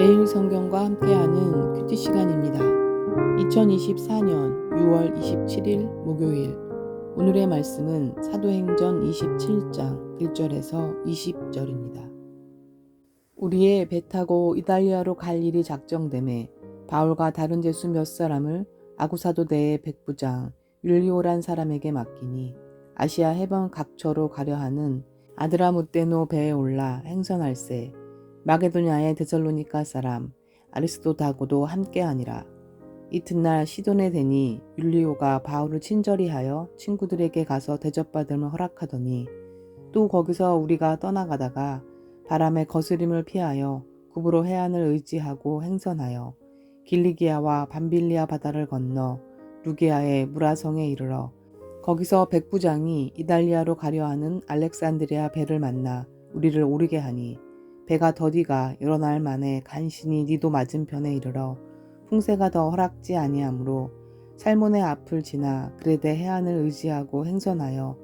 매일 성경과 함께하는 큐티 시간입니다. 2024년 6월 27일 목요일 오늘의 말씀은 사도행전 27장 1절에서 20절입니다. 우리의 배 타고 이달리아로 갈 일이 작정됨에 바울과 다른 제수 몇 사람을 아구사도대의 백부장 율리오란 사람에게 맡기니 아시아 해변 각처로 가려 하는 아드라무테노 배에 올라 행선할세 마게도냐의 데살로니카 사람 아리스도다고도 함께하니라. 이튿날 시돈에 대니 율리오가 바울을 친절히 하여 친구들에게 가서 대접받음을 허락하더니 또 거기서 우리가 떠나가다가 바람의 거스림을 피하여 구부로 해안을 의지하고 행선하여 길리기아와 밤빌리아 바다를 건너 루게아의 무라성에 이르러 거기서 백부장이 이달리아로 가려 하는 알렉산드리아 배를 만나 우리를 오르게 하니 배가 더디가 여러 날 만에 간신히 니도 맞은편에 이르러 풍세가 더 허락지 아니하므로 살몬의 앞을 지나 그레데 해안을 의지하고 행선하여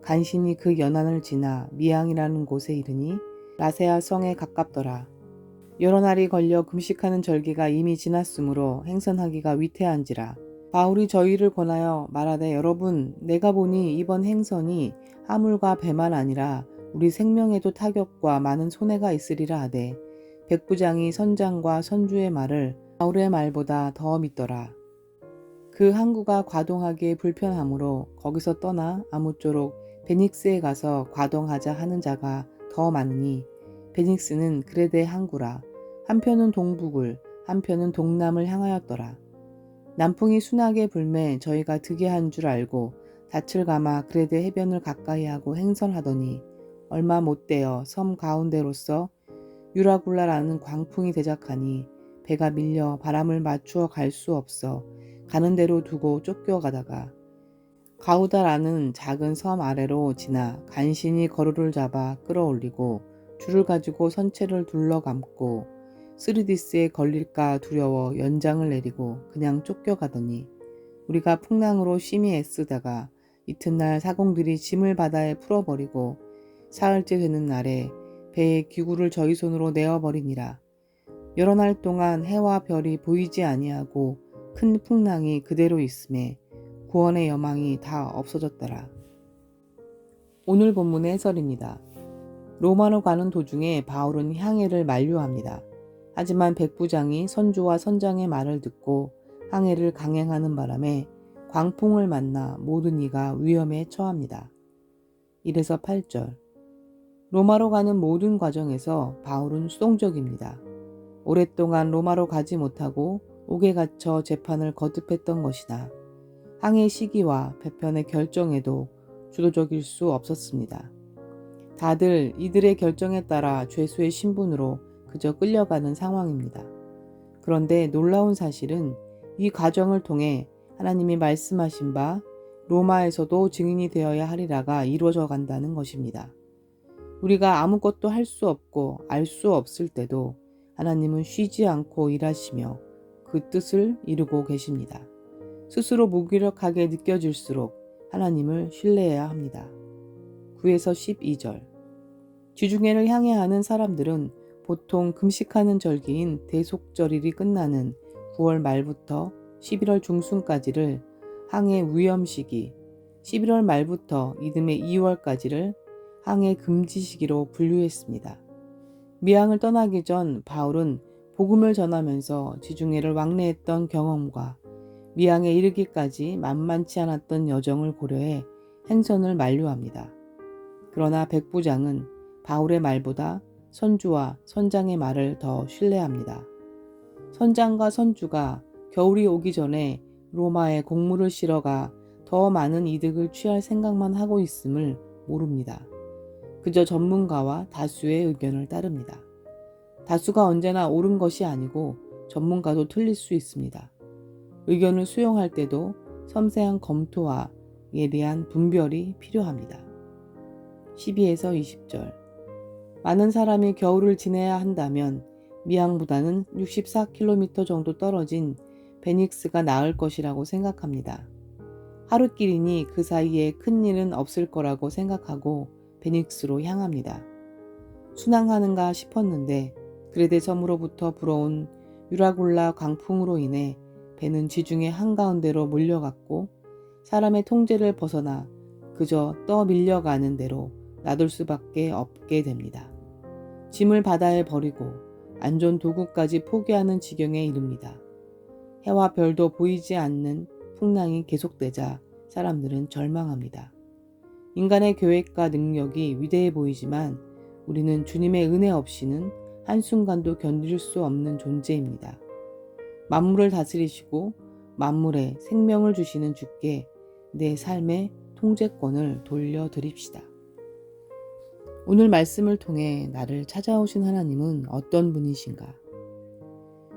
간신히 그 연안을 지나 미양이라는 곳에 이르니 라세아 성에 가깝더라. 여러 날이 걸려 금식하는 절기가 이미 지났으므로 행선하기가 위태한지라. 바울이 저희를 권하여 말하되 여러분 내가 보니 이번 행선이 하물과 배만 아니라 우리 생명에도 타격과 많은 손해가 있으리라 하되 백부장이 선장과 선주의 말을 바울의 말보다 더 믿더라. 그 항구가 과동하기에 불편하므로 거기서 떠나 아무쪼록 베닉스에 가서 과동하자 하는 자가 더 많으니 베닉스는 그레데 항구라 한편은 동북을 한편은 동남을 향하였더라. 남풍이 순하게 불매 저희가 득이 한줄 알고 닻을 감아 그레데 해변을 가까이 하고 행선하더니 얼마 못되어 섬 가운데로서 유라굴라라는 광풍이 대작하니 배가 밀려 바람을 맞추어 갈 수 없어 가는 대로 두고 쫓겨가다가 가우다라는 작은 섬 아래로 지나 간신히 거루를 잡아 끌어올리고 줄을 가지고 선체를 둘러감고 스르디스에 걸릴까 두려워 연장을 내리고 그냥 쫓겨가더니 우리가 풍랑으로 심히 애쓰다가 이튿날 사공들이 짐을 바다에 풀어버리고 사흘째 되는 날에 배의 기구를 저희 손으로 내어버리니라. 여러 날 동안 해와 별이 보이지 아니하고 큰 풍랑이 그대로 있음에 구원의 여망이 다 없어졌더라. 오늘 본문의 해설입니다. 로마로 가는 도중에 바울은 항해를 만료합니다. 하지만 백부장이 선주와 선장의 말을 듣고 항해를 강행하는 바람에 광풍을 만나 모든 이가 위험에 처합니다. 이래서 8절 로마로 가는 모든 과정에서 바울은 수동적입니다. 오랫동안 로마로 가지 못하고 옥에 갇혀 재판을 거듭했던 것이다. 항해 시기와 배편의 결정에도 주도적일 수 없었습니다. 다들 이들의 결정에 따라 죄수의 신분으로 그저 끌려가는 상황입니다. 그런데 놀라운 사실은 이 과정을 통해 하나님이 말씀하신 바 로마에서도 증인이 되어야 하리라가 이루어져 간다는 것입니다. 우리가 아무것도 할 수 없고 알 수 없을 때도 하나님은 쉬지 않고 일하시며 그 뜻을 이루고 계십니다. 스스로 무기력하게 느껴질수록 하나님을 신뢰해야 합니다. 9에서 12절 지중해를 향해 하는 사람들은 보통 금식하는 절기인 대속절일이 끝나는 9월 말부터 11월 중순까지를 항해 위험 시기, 11월 말부터 이듬해 2월까지를 항해 금지 시기로 분류했습니다. 미항을 떠나기 전 바울은 복음을 전하면서 지중해를 왕래했던 경험과 미항에 이르기까지 만만치 않았던 여정을 고려해 행선을 만료합니다. 그러나 백부장은 바울의 말보다 선주와 선장의 말을 더 신뢰합니다. 선장과 선주가 겨울이 오기 전에 로마에 곡물을 실어가 더 많은 이득을 취할 생각만 하고 있음을 모릅니다. 그저 전문가와 다수의 의견을 따릅니다. 다수가 언제나 옳은 것이 아니고 전문가도 틀릴 수 있습니다. 의견을 수용할 때도 섬세한 검토와 예리한 분별이 필요합니다. 12에서 20절 많은 사람이 겨울을 지내야 한다면 미항보다는 64km 정도 떨어진 베닉스가 나을 것이라고 생각합니다. 하루길이니 그 사이에 큰 일은 없을 거라고 생각하고 베닉스로 향합니다. 순항하는가 싶었는데 그레데 섬으로부터 불어온 유라골라 광풍으로 인해 배는 지중해 한가운데로 몰려갔고 사람의 통제를 벗어나 그저 떠 밀려가는 대로 놔둘 수밖에 없게 됩니다. 짐을 바다에 버리고 안전 도구까지 포기하는 지경에 이릅니다. 해와 별도 보이지 않는 풍랑이 계속되자 사람들은 절망합니다. 인간의 계획과 능력이 위대해 보이지만 우리는 주님의 은혜 없이는 한순간도 견딜 수 없는 존재입니다. 만물을 다스리시고 만물에 생명을 주시는 주께 내 삶의 통제권을 돌려드립시다. 오늘 말씀을 통해 나를 찾아오신 하나님은 어떤 분이신가?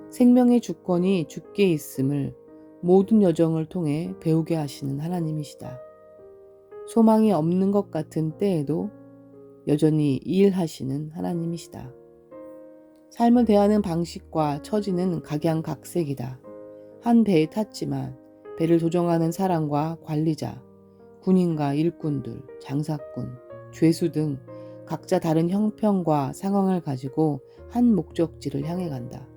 생명의 주권이 주께 있음을 모든 여정을 통해 배우게 하시는 하나님이시다. 소망이 없는 것 같은 때에도 여전히 일하시는 하나님이시다. 삶을 대하는 방식과 처지는 각양각색이다. 한 배에 탔지만 배를 조정하는 사람과 관리자, 군인과 일꾼들, 장사꾼, 죄수 등 각자 다른 형편과 상황을 가지고 한 목적지를 향해 간다.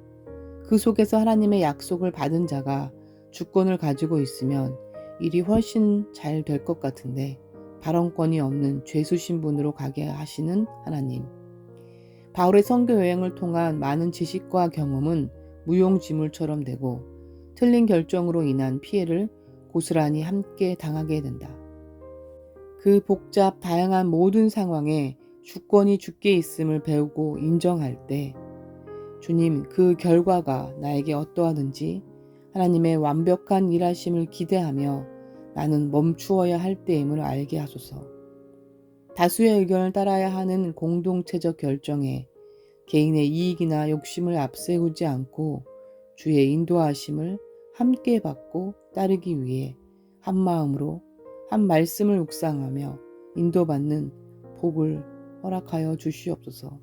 그 속에서 하나님의 약속을 받은 자가 주권을 가지고 있으면 일이 훨씬 잘 될 것 같은데 발언권이 없는 죄수 신분으로 가게 하시는 하나님. 바울의 선교 여행을 통한 많은 지식과 경험은 무용지물처럼 되고 틀린 결정으로 인한 피해를 고스란히 함께 당하게 된다. 그 복잡 다양한 모든 상황에 주권이 주께 있음을 배우고 인정할 때 주님 그 결과가 나에게 어떠하든지 하나님의 완벽한 일하심을 기대하며 나는 멈추어야 할 때임을 알게 하소서. 다수의 의견을 따라야 하는 공동체적 결정에 개인의 이익이나 욕심을 앞세우지 않고 주의 인도하심을 함께 받고 따르기 위해 한 마음으로 한 말씀을 묵상하며 인도받는 복을 허락하여 주시옵소서.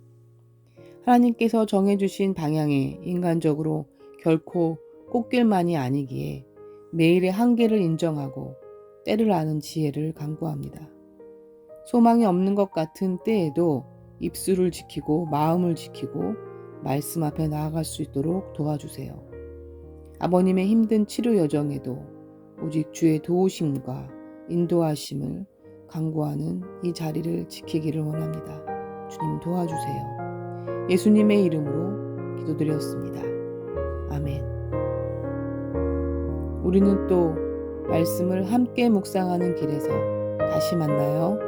하나님께서 정해주신 방향에 인간적으로 결코 꽃길만이 아니기에 매일의 한계를 인정하고 때를 아는 지혜를 강구합니다. 소망이 없는 것 같은 때에도 입술을 지키고 마음을 지키고 말씀 앞에 나아갈 수 있도록 도와주세요. 아버님의 힘든 치료 여정에도 오직 주의 도우심과 인도하심을 강구하는 이 자리를 지키기를 원합니다. 주님 도와주세요. 예수님의 이름으로 기도드렸습니다. 아멘. 우리는 또 말씀을 함께 묵상하는 길에서 다시 만나요.